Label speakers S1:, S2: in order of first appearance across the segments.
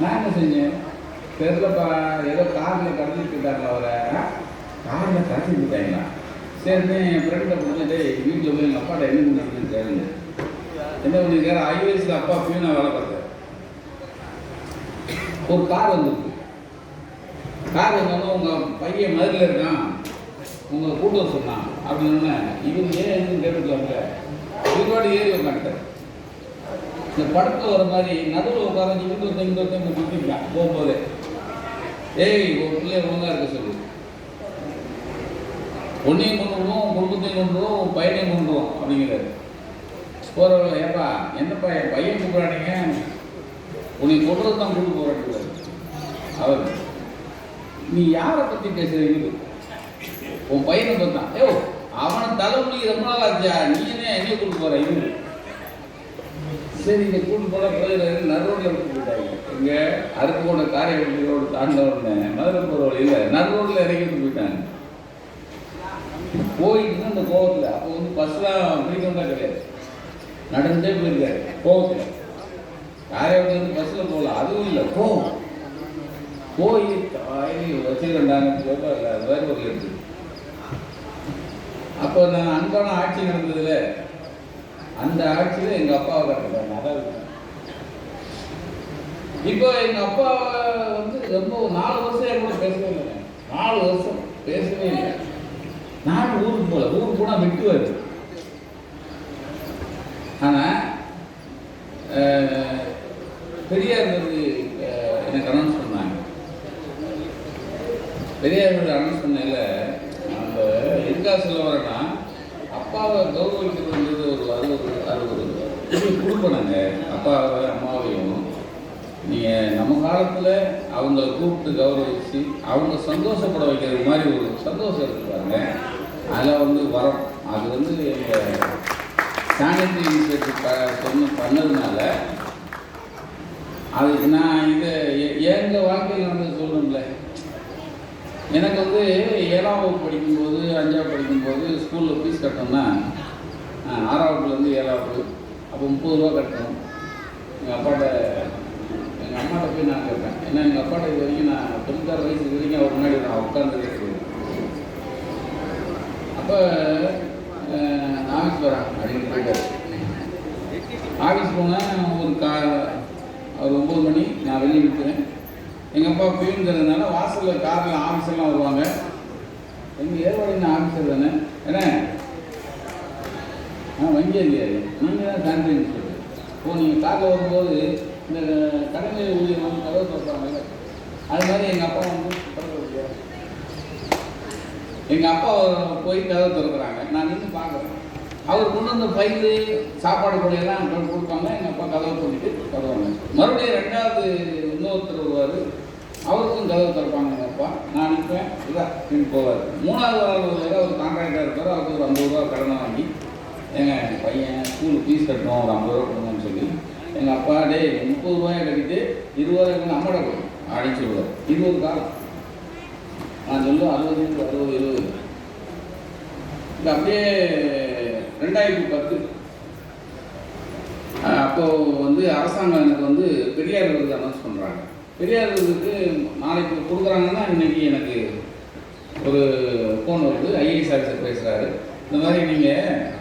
S1: நான் என்ன செஞ்சேன்? தெரிலப்பா ஏதோ காரில் கடத்திட்டு போயிட்டாங்களா அவரை. காரில் கடத்திட்டு போயிட்டாங்களா? சரின்னு என் ஃப்ரெண்டை கொடுத்துட்டு வீட்டில் போய் எங்கள் அப்பாட்ட என்ன பண்ணுறதுன்னு கேளுங்க என்ன பண்ணிருக்காரு ஐஓஎஸில் அப்பா போய் நான் வேலை பார்த்தேன் ஒரு கார் வந்துருக்கு. கார் வந்தாலும் உங்கள் பையன் மதுரில் இருக்கான். உங்களை கூட்டம் சொன்னான். அப்படின்னு இவங்க ஏன் எதுவும் கேட்டுக்கலாம்ல இவரோட ஏறி உட்காந்துட்டார் இந்த படத்தில் வர மாதிரி நடுவில் உட்காந்து இங்கிட்டு ஒருத்தன் இங்கிட்டு ஒருத்தன் இப்படி குத்திருக்கான் போகும்போது. ஏய் உன் பிள்ளைய ஒழுங்காக இருக்க சொல்லு. உன்னையும் கொண்டுடுவோம் உன் குடும்பத்தையும் கொண்டுடுவோம் உன் பையனையும் கொண்டுடுவோம் அப்படிங்கிறாரு. போகிறவங்க ஏப்பா என்னப்பா என் பையன் கூப்பிட்றானீங்க உன்னை கொண்டுறது தான் கொண்டு போகிறாரு அவர் நீ யாரை பற்றி பேசுறீங்க உன் பையனை பார்த்தான் ஏ அவனை தலைமுடி ரொம்ப நாள் ஆச்சா நீ என்ன என்னைய கொண்டு போகிற இவரு? சரி இங்க கூட்டு போன பிறகு நடுரோட்ல விட்டு இங்கே இங்க அருக்கோட காரைக்குடி ரோடு தாண்ட உடனே மதுரை போகிற வழியில் நடுரோட்ல இறக்கி இறங்கிட்டு போயிட்டாங்க. போயிட்டு அந்த கோவத்தில் அப்போ வந்து பஸ்லாம் பிடிக்கணும்னா கிடையாது. நடந்தே போயிருக்காரு. கோவத்தில். காரைக்குடி வந்து பஸ்ஸில் போகல. அதுவும் இல்லை கோவம் போய் தாய் வச்சுக்கிட்டாங்கன்னு சொல்லிட்டு அது வேறு ஒரு இருக்கு அப்போ நான் அன்பான ஆட்சி நடந்ததுல அந்த ஆட்சியில் எங்கள் அப்பாவை கட்டுறாங்க அதாவது இப்போ எங்கள் அப்பா வந்து ரொம்ப நாலு வருஷம் என் கூட பேசவே இல்லை. நாலு வருஷம் பேசவே இல்லை. நானும் ஊருக்கு போகல ஊருக்கு போனால் வெட்டுவார். ஆனால் பெரியார் வந்து எனக்கு அனௌன்ஸ் பண்ணாங்க. பெரியார் அனௌன்ஸ் பண்ணல. நம்ம எதுக்காக சொல்ல வரேன்னா அப்பாவை கௌரவிக்கிறதுன்றது ஒரு அது ஒரு அது ஒரு பெரிய குடும்பனாங்க அப்பாவை அம்மாவையும். நீங்கள் நம்ம காலத்தில் அவங்கள கூப்பிட்டு கௌரவிச்சு அவங்க சந்தோஷப்பட வைக்கிறது மாதிரி ஒரு சந்தோஷம் இருக்கு அதில் வந்து வரம். அது வந்து எங்கள் சானிட்டரி இன்ஸ்பெக்டர் ப சொன்ன பண்ணதுனால அது நான் இதை எங்கள் வாழ்க்கையில் நடந்தது சொல்லணும்ல எனக்கு வந்து ஏழாம் வகுப்பு படிக்கும்போது அஞ்சாவது படிக்கும்போது ஸ்கூலில் ஃபீஸ் கட்டணும்னா ஆஹ், ஆறாவதுலேருந்து ஏழாவது அப்போ முப்பது ரூபா கட்டணும். எங்கள் அப்பாட்ட எங்கள் அம்மாட்ட போய் நான் கேட்பேன் ஏன்னா எங்கள் அப்பாட்ட இது வரைக்கும் நான் தொண்ணூத்தாறு வயசு இது வரைக்கும் அவர் முன்னாடி நான் உட்கார்ந்ததே கிடையாது. அப்போ ஆஃபீஸ் வரேன். அப்படின்னு போயிட்டார். ஆஃபீஸ் போனால் ஒரு கா ஒரு ஒம்பது மணி நான் வெளியே விட்டுறேன் எங்கள் அப்பா பியூங்கிறதுனால வாசலில் காரில் ஆஃபீஸர்லாம் வருவாங்க. எங்கள் ஏர்வாடின ஆஃபீஸர் தானே? என்ன? ஆ வங்கி அதிகாரி. நீங்கள் தான் சானிட்டரி இன்ஸ்பெக்டர் இப்போ நீங்கள் காரில் வரும்போது இந்த கடமை ஊழியர் வந்து கதவு திறப்பாங்க அது மாதிரி எங்கள் அப்பா வந்து எங்கள் அப்பா போய் கதவை திறக்கிறாங்க. நான் நின்று பார்க்குறேன். அவர் கொண்டு வந்த பயிறு சாப்பாடு கொடையெல்லாம் கொண்டு கொடுப்பாங்க எங்கள் அப்பா கதவை பண்ணிட்டு வருவாங்க மறுபடியும் ரெண்டாவது இன்னொருத்தர் வருவார். அவருக்கும் கதவை திறப்பாங்க எங்கள் அப்பா. நான் நிற்பேன் இதான் நின்று போவார். மூணாவது ஆள் ஒரு அவர் இருப்பார். அவருக்கு ஒரு ஐம்பது ரூபா கடனை வாங்கி எங்கள் பையன் ஸ்கூலுக்கு ஃபீஸ் கட்டணும் ஒரு ஐம்பது ரூபா கொடுங்கன்னு சொல்லி எங்கள் அப்பா டேய் முப்பது ரூபாயை கட்டிட்டு இருபது ரூபாய் எங்கள் அம்மாட்ட அப்படின்னு சொல்லுவார் இருபது காலம். நான் சொல்லுவேன் அறுபது அறுபது எழுபது இது அப்படியே ரெண்டாயிரத்தி பத்து. அப்போது அப்போ வந்து அரசாங்கம் எனக்கு வந்து பெரியார் விருது அனௌன்ஸ் பண்ணுறாங்க பெரியார் விருதுக்கு நாளைக்கு கொடுக்குறாங்கன்னா இன்னைக்கு எனக்கு ஒரு ஃபோன் வருது. ஐஏஎஸ் ஆஃபீஸர் பேசுகிறாரு இந்த மாதிரி நீங்கள்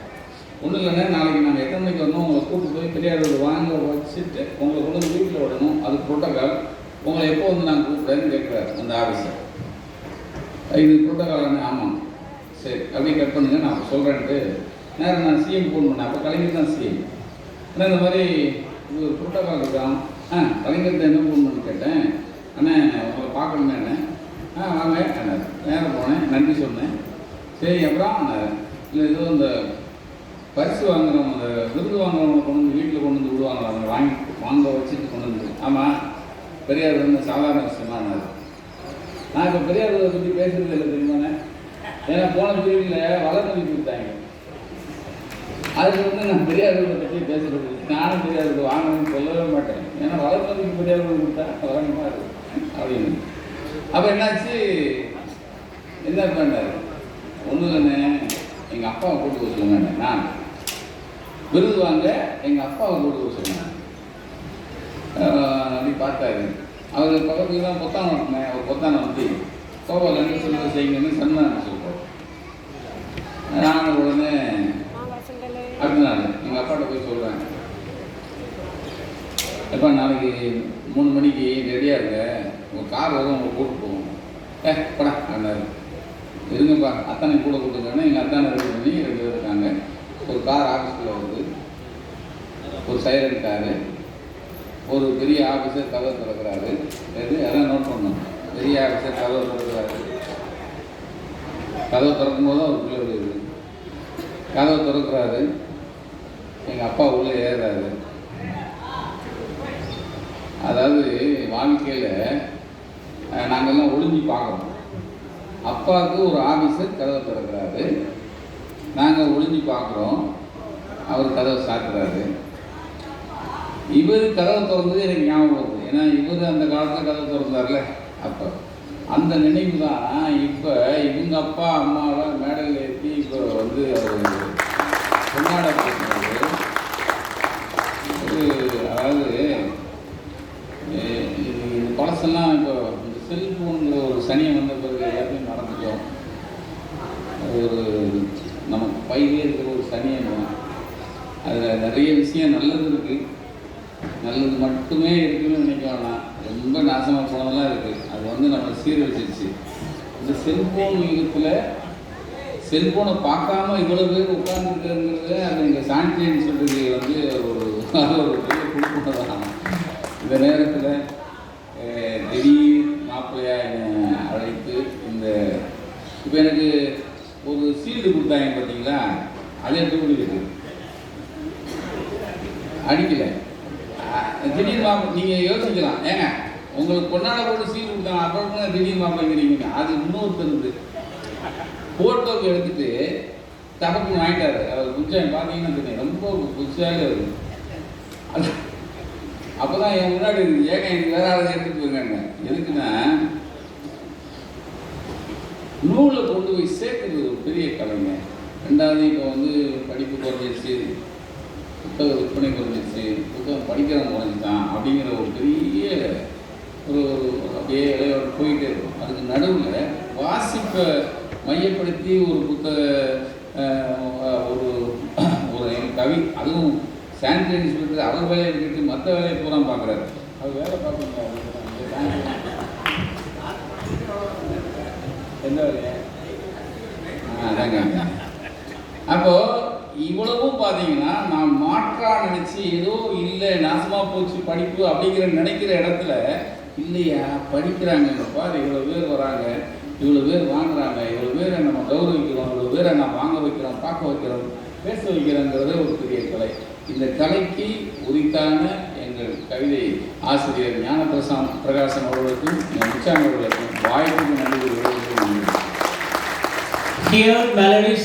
S1: ஒன்றும் இல்லைங்க. நாளைக்கு நாங்கள் எத்தனை மணிக்கு வரணும்? உங்களை கூப்பிட்டு போய் பெரியார் விருது வாங்க வச்சுட்டு உங்களை கொண்டு வந்து வீட்டில் விடணும். அது ப்ரோட்டோகால் உங்களை எப்போ வந்து நாங்கள் கூப்பிட்றேன்னு கேட்குறாரு அந்த ஆஃபீஸர் இது ப்ரோட்டோகால் ஆமாம். சரி அப்படியே கட் பண்ணுங்கள் நான் சொல்கிறேன்ட்டு நேரம் நான் சிஎம் ஃபோன் பண்ணேன். அப்போ கலைஞர் தான் சிஎம் ஆனால் இந்த மாதிரி இது ஒரு ப்ரோட்டோகால் இருக்கான் ஆ கலைஞர்கிட்ட என்ன ஃபோன் பண்ணி கேட்டேன். அண்ணே உங்களை பார்க்கணுமே ஆ வாங்க நேரம் போனேன். நன்றி சொன்னேன். சரி அப்புறம் இல்லை ஏதோ இந்த பரிசு வாங்குறவங்க அந்த விருது வாங்குறவங்க கொண்டு வந்து வீட்டில் கொண்டு வந்து விடுவாங்க அவங்க வாங்கி வாங்க வச்சுட்டு கொண்டு வந்து ஆமாம் பெரியார் வந்து சாதாரண விஷயமானாரு நான் இப்போ பெரியார் பற்றி பேசுறது இல்லை தெரியுமாண்ணே ஏன்னா போன பிரிவில் வளர்ந்து அதுக்கு வந்து நான் பெரியார் பற்றி பேசுறது. நானும் பெரியார்கள் வாங்கணும்னு சொல்லவே மாட்டேன். ஏன்னா வளர்ப்பதுக்கு பெரியார்கள் கொடுத்தா வழங்கமா இருக்கு அப்படின்னு. அப்போ என்னாச்சு? என்ன பண்ணார்? ஒன்றும் இல்லைண்ணே. எங்கள் அப்பாவை கூட்டு போக சொன்னேன் நான். விருது வாங்க எங்கள் அப்பாவை கூட்டு போக சொன்னேன். அப்படி பார்த்தாரு. அவர் பக்கத்துக்கு தான் பொத்தானம் நடத்தினேன் அவர் பொத்தானம் வந்து கோபால் என்ன சொல்லுவது செய்யுங்கன்னு சொன்னான்னு சொல்லுவோம் நான் உடனே அடுத்த நாள் எங்கள் அப்பாட்ட போய் சொல்கிறேன் எப்போ நாளைக்கு மூணு மணிக்கு ரெடியாக இருங்க உங்கள் கார் வரும் உங்களை கூப்பிட்டு போவோம் ஏ படா அண்ணாரு இருங்கப்பா அத்தானை கூட கூப்பிட்டுருக்காங்க எங்கள் அத்தானை ரெடி பண்ணி ரெண்டு பேர் இருக்காங்க. ஒரு கார் ஆஃபீஸில் வருது. ஒரு சைலண்ட் காரு ஒரு பெரிய ஆஃபீஸர் கதவை திறக்கிறாரு. எது? அதான் நோட் பண்ணணும். பெரிய ஆஃபீஸர் கதவை திறக்கிறாரு. கதவை திறக்கும் போது அவர் பிள்ளை வருது கதவை திறக்கிறாரு. எங்கள் அப்பா உள்ளே ஏறுறாரு. அதாவது வாழ்க்கையில் நாங்கள்லாம் ஒளிஞ்சு பார்க்குறோம் அப்பாவுக்கு ஒரு ஆஃபீஸர் கதவை திறக்கிறாரு. நாங்கள் ஒளிஞ்சு பார்க்குறோம். அவர் கதவை சாத்துறாரு. இவர் கதவை திறந்தது எனக்கு ஞாபகம் வருது. ஏன்னா இவர் அந்த காலத்தில் கதவை திறந்தார்ல அப்போ. அந்த நினைவு தான் இப்போ இவங்க அப்பா அம்மாவை மேடையில் ஏற்றி இப்போ வந்து அவர் கொண்டாட அதாவது இது இப்போ இந்த செல்ஃபோனுங்கிற ஒரு சனியை வந்த பிறகு எல்லாத்தையும் மறந்துட்டோம். அது ஒரு நமக்கு பையிலே இருக்கிற ஒரு சனியை அதில் நிறைய விஷயம் நல்லது இருக்குது நல்லது மட்டுமே இருக்குன்னு நினைக்க வேணாம் ரொம்ப நாசமாக போனதெல்லாம் இருக்குது அது வந்து நம்ம சீரழிச்சிருச்சு. இந்த செல்ஃபோன் யுகத்தில் செல்ஃபோனை பார்க்காம இவ்வளோ பேர் உட்கார்ந்துருக்குங்கிறது அது இங்கே சானிடைன் சொல்கிறது வந்து ஒரு அது ஒரு பெரிய குழுப்பம் இந்த நேரத்தில் மாப்பிள்ளையாக என்னை அழைத்து இந்த இப்போ எனக்கு ஒரு சீல்டு கொடுத்தாங்க பார்த்தீங்களா அதே எனக்கு அடிக்கல. அடிக்கலை திடீர் மாப்பிள்ளை நீங்கள் யோசிக்கலாம். ஏங்க உங்களுக்கு பொன்னாட போட்டு சீல் கொடுத்தாங்க அப்புறம் திடீர் மாப்பிள்ளைங்கிறீங்க அது இன்னொருத்தருந்து ஃபோட்டோக்கு எடுத்துட்டு தபக்கு வாங்கிட்டாரு. அவர் புதுசாக பார்த்தீங்கன்னா தெரியும். ரொம்ப புதுசாக இருக்கு அது அப்போ தான் என் முன்னாடி இருக்கு ஏங்க இது வேற ஆளுங்க எடுத்துட்டு போயிருக்காங்க. எதுக்குன்னா நூலை கொண்டு போய் சேர்க்குறது ஒரு பெரிய கடமை. ரெண்டாவது இப்போ வந்து படிப்பு குறைஞ்சிருச்சு புத்தக விற்பனை குறைஞ்சிருச்சு புத்தகம் படிக்கிறவங்க குறைஞ்சிட்டான் அப்படிங்கிற ஒரு பெரிய ஒரு ஒரு அப்படியே இடையோட போயிட்டே இருக்கும். அதுக்கு நடுவில் வாசிப்பை மையப்படுத்தி ஒரு புத்தக ஒரு ஒரு கவி அதுவும் சானிடரி இன்ஸ்பெக்டர் அவர் வேலையை விட்டுட்டு மற்ற வேலையை பூரா பார்க்குறாரு. அவர் வேலை பார்க்கணும் எந்த வேலையா அதாங்க. அப்போ இவ்வளவும் பார்த்தீங்கன்னா நான் மாற்றா நினைச்சு ஏதோ இல்லை நாசமா போச்சு படிப்பு அப்படிங்கிற நினைக்கிற இடத்துல இல்லையா படிக்கிறாங்க பாரு இவ்வளோ பேர் வராங்க இவ்வளோ பேர் வாங்குறாங்க இவ்வளோ பேரை நம்ம கௌரவிக்கிறோம் இவ்வளோ பேரை நான் வாங்க வைக்கிறோம் பார்க்க வைக்கிறோம் பேச வைக்கிறோங்கிறது ஒரு பெரிய கலை. இந்த கலைக்கு உரித்தான எங்கள் கவிதை ஆசிரியர் ஞான பிரசாந்த் பிரகாசன் அவர்களுக்கும் முச்சாமி அவர்களுக்கும் வாய்ப்புக்கு நன்றி கூறுவது நன்றி
S2: Here, melodies